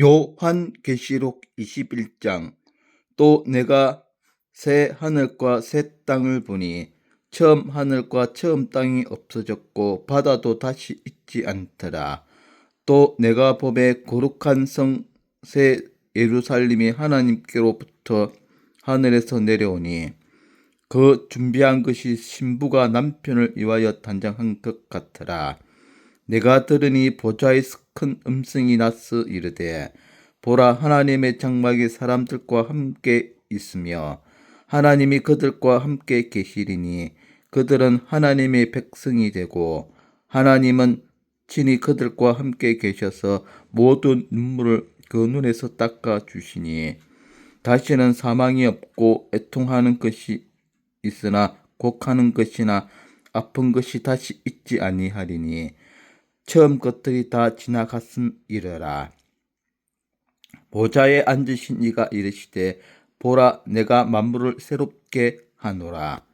요한계시록 21장 또 내가 새 하늘과 새 땅을 보니 처음 하늘과 처음 땅이 없어졌고 바다도 다시 있지 않더라. 또 내가 봄에 거룩한 성 새 예루살렘이 하나님께로부터 하늘에서 내려오니 그 준비한 것이 신부가 남편을 위하여 단장한 것 같더라. 내가 들으니 보좌에서 큰 음성이 났어 이르되 보라 하나님의 장막이 사람들과 함께 있으며 하나님이 그들과 함께 계시리니 그들은 하나님의 백성이 되고 하나님은 친히 그들과 함께 계셔서 모든 눈물을 그 눈에서 닦아 주시니 다시는 사망이 없고 애통하는 것이 있으나 곡하는 것이나 아픈 것이 다시 있지 아니하리니 처음 것들이 다 지나갔음이러라. 보좌에 앉으신 이가 이르시되 보라 내가 만물을 새롭게 하노라.